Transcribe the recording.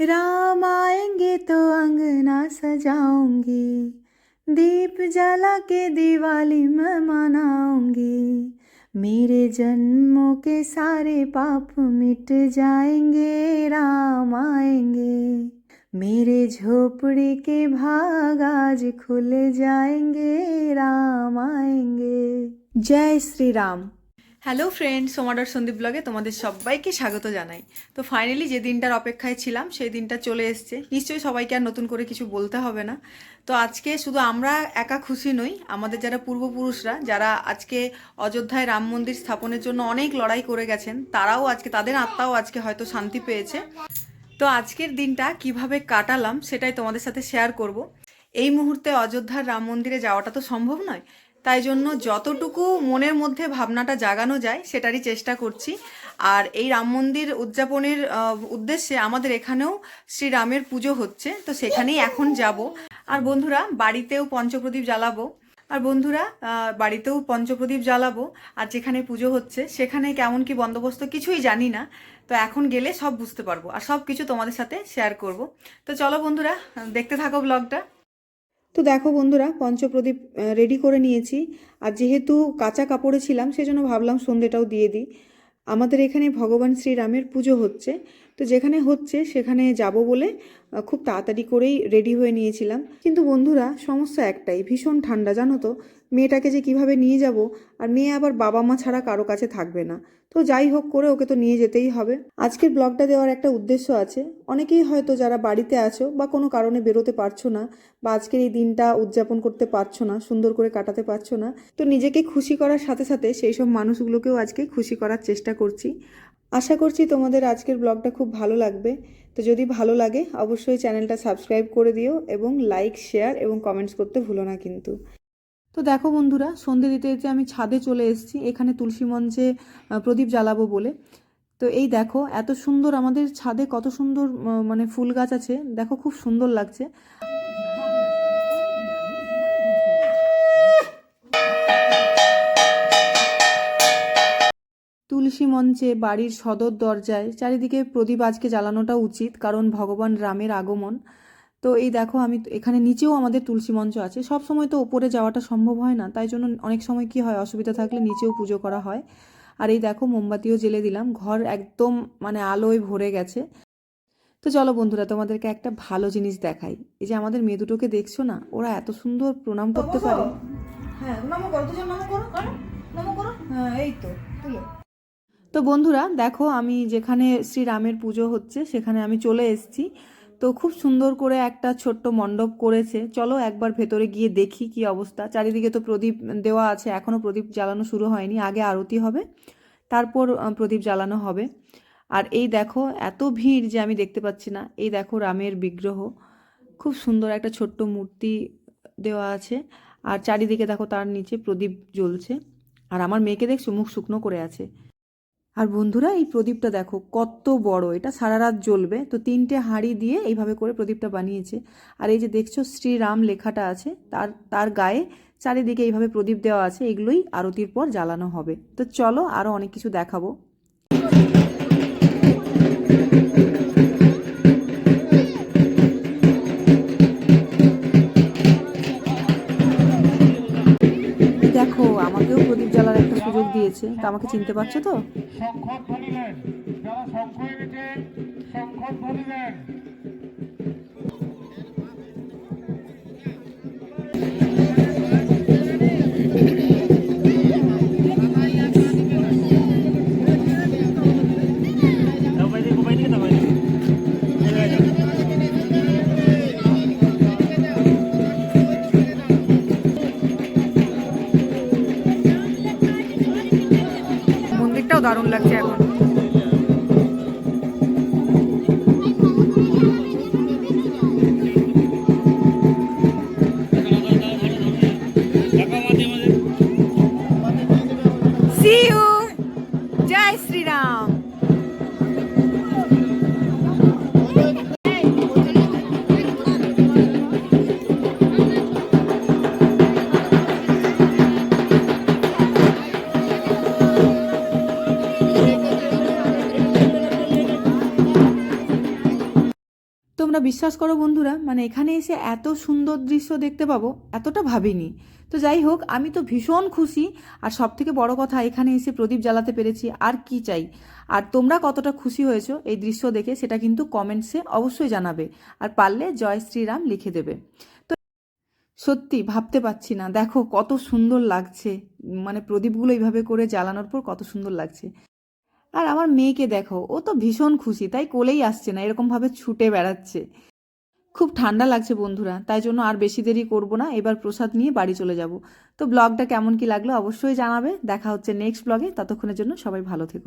राम आएँगे तो अंगना सजाऊँगी। दीप जला के दिवाली मैं मनाऊँगी। मेरे जन्मों के सारे पाप मिट जाएँगे, राम आएँगे। मेरे झोपड़ी के भाग आज खुल जाएँगे, राम आएँगे। जय श्री राम। হ্যালো ফ্রেন্ড সোমাডার সন্দীপ ব্লগে তোমাদের সবাইকে স্বাগত জানাই। তো ফাইনালি যে দিনটার অপেক্ষায় ছিলাম, সেই দিনটা চলে এসছে। নিশ্চয়ই সবাইকে আর নতুন করে কিছু বলতে হবে না। তো আজকে শুধু আমরা একা খুশি নই, আমাদের যারা পূর্বপুরুষরা, যারা আজকে অযোধ্যায় রাম মন্দির স্থাপনের জন্য অনেক লড়াই করে গেছেন, তারাও আজকে, তাদের আত্মাও আজকে হয়তো শান্তি পেয়েছে। তো আজকের দিনটা কীভাবে কাটালাম, সেটাই তোমাদের সাথে শেয়ার করব। এই মুহূর্তে অযোধ্যার রাম মন্দিরে যাওয়াটা তো সম্ভব নয় তাই জন্য যতটুকু মনের মধ্যে ভাবনাটা জাগানো যায়, সেটারই চেষ্টা করছি। আর এই রাম মন্দির উদযাপনের উদ্দেশ্যে আমাদের এখানেও শ্রীরামের পুজো হচ্ছে, তো সেখানেই এখন যাব। আর বন্ধুরা, বাড়িতেও পঞ্চপ্রদীপ জ্বালাবো। আর বন্ধুরা বাড়িতেও পঞ্চপ্রদীপ জ্বালাবো। আর যেখানে পুজো হচ্ছে, সেখানে কেমন কি বন্দোবস্ত কিছুই জানি না। তো এখন গেলে সব বুঝতে পারব। আর সব কিছু তোমাদের সাথে শেয়ার করব। তো চলো বন্ধুরা, দেখতে থাকো ব্লগটা। তো দেখো বন্ধুরা, পঞ্চপ্রদীপ রেডি করে নিয়েছি। আর যেহেতু কাঁচা কাপড়ে ছিলাম, সেজন্য ভাবলাম সন্ধেটাও দিয়ে দিই। আমাদের এখানে ভগবান শ্রীরামের পুজো হচ্ছে। তো যেখানে হচ্ছে সেখানে যাব বলে খুব তাড়াতাড়ি করেই রেডি হয়ে নিয়েছিলাম। কিন্তু বন্ধুরা, সমস্যা একটাই, ভীষণ ঠান্ডা, জানো তো? মেয়েটাকে যে কীভাবে নিয়ে যাব, আর মেয়ে আবার বাবা মা ছাড়া কারও কাছে থাকবে না। তো যাই হোক করে ওকে তো নিয়ে যেতেই হবে। আজকের ব্লগটা দেওয়ার একটা উদ্দেশ্য আছে। অনেকেই হয়তো যারা বাড়িতে আছো বা কোনো কারণে বেরোতে পারছ না, বা আজকের এই দিনটা উদযাপন করতে পারছ না, সুন্দর করে কাটাতে পারছ না, তো নিজেকে খুশি করার সাথে সাথে সেই সব মানুষগুলোকেও আজকে খুশি করার চেষ্টা করছি। আশা করছি তোমাদের আজকের ব্লগটা খুব ভালো লাগবে। তো যদি ভালো লাগে, অবশ্যই চ্যানেলটা সাবস্ক্রাইব করে দিও এবং লাইক, শেয়ার এবং কমেন্টস করতে ভুলো না কিন্তু। তো দেখো বন্ধুরা, সন্ধে দিতে দিতে আমি ছাদে চলে এসেছি। এখানে তুলসী মঞ্চে প্রদীপ জ্বালাবো বলে। তো এই দেখো, এত সুন্দর আমাদের ছাদে কত সুন্দর মানে ফুল গাছ আছে। দেখো খুব সুন্দর লাগছে। তুলসী মঞ্চে বাড়ির সদর দরজায় চারিদিকে প্রদীপ আজকে জ্বালানোটা উচিত কারণ ভগবান রামের আগমন। তো এই দেখো আমি এখানে নিচেও আমাদের তুলসী মঞ্চ আছে। সব সময় তো ওপরে যাওয়াটা সম্ভব হয় না তাই জন্য অনেক সময় কি হয় অসুবিধা থাকলে নিচেও পুজো করা হয়। আর এই দেখো মোমবাতিও জ্বেলে দিলাম ঘর একদম মানে আলোয় ভরে গেছে। তো চলো বন্ধুরা তোমাদেরকে একটা ভালো জিনিস দেখাই। এই যে আমাদের মেয়ে দুটোকে দেখছ না ওরা এত সুন্দর প্রণাম করতে পারে। হ্যাঁ নমো করো দুজন নমো করো নমো করো। হ্যাঁ এই তো তুলো। তো বন্ধুরা, দেখো আমি যেখানে শ্রীরামের পুজো হচ্ছে, সেখানে আমি চলে এসেছি। তো খুব সুন্দর করে একটা ছোট্ট মণ্ডপ করেছে। চলো একবার ভেতরে গিয়ে দেখি কি অবস্থা। চারিদিকে তো প্রদীপ দেওয়া আছে এখনও প্রদীপ জ্বালানো শুরু হয়নি। আগে আরতি হবে, তারপর প্রদীপ জ্বালানো হবে। আর এই দেখো, এত ভিড় যে আমি দেখতে পাচ্ছি না। এই দেখো রামের বিগ্রহ। খুব সুন্দর একটা ছোট্ট মূর্তি দেওয়া আছে। আর চারিদিকে দেখো তার নিচে প্রদীপ জ্বলছে। আর আমার মেয়েকে দেখছ, মুখ শুকনো করে আছে। আর বন্ধুরা, এই প্রদীপটা দেখো, কত বড়। এটা সারা রাত জ্বলবে। তো তিনটে হাঁড়ি দিয়ে এইভাবে করে প্রদীপটা বানিয়েছে। আর এই যে দেখছ, শ্রীরাম লেখাটা আছে। তার তার গায়ে চারিদিকে এইভাবে প্রদীপ দেওয়া আছে। এগুলোই আরতির পর জ্বালানো হবে। তো চলো আরও অনেক কিছু দেখাবো। সুযোগ তা আমাকে চিনতে পারছ তো? শঙ্খধ্বনি দেন যারা শঙ্খ এনেছেন শঙ্খধ্বনি দেন দারুণ লাগছে এখন See you! তোমরা বিশ্বাস করো বন্ধুরা মানে এখানে এসে এত সুন্দর দৃশ্য দেখতে পাবো, এতটা ভাবিনি। তো যাই হোক, আমি তো ভীষণ খুশি, আর সব থেকে বড় কথা, এখানে এসে প্রদীপ জ্বালাতে পেরেছি, আর কি চাই? আর তোমরা কতটা খুশি হয়েছো এই দৃশ্য দেখে, সেটা কিন্তু কমেন্টসে অবশ্যই জানাবে, আর পারলে জয় শ্রীরাম লিখে দেবে। তো সত্যি ভাবতে পারছি না, দেখো কত সুন্দর লাগছে মানে প্রদীপগুলো এইভাবে করে জ্বালানোর পর কত সুন্দর লাগছে। আর আমার মেয়েকে দেখো, ও তো ভীষণ খুশি, তাই কোলেই আসছে না এরকমভাবে ছুটে বেড়াচ্ছে। খুব ঠান্ডা লাগছে বন্ধুরা, তাই জন্য আর বেশি দেরি করব না, এবার প্রসাদ নিয়ে বাড়ি চলে যাব। তো ব্লগটা কেমন কি লাগল অবশ্যই জানাবে, দেখা হচ্ছে নেক্সট ব্লগে ততক্ষণের জন্য সবাই ভালো থেকো।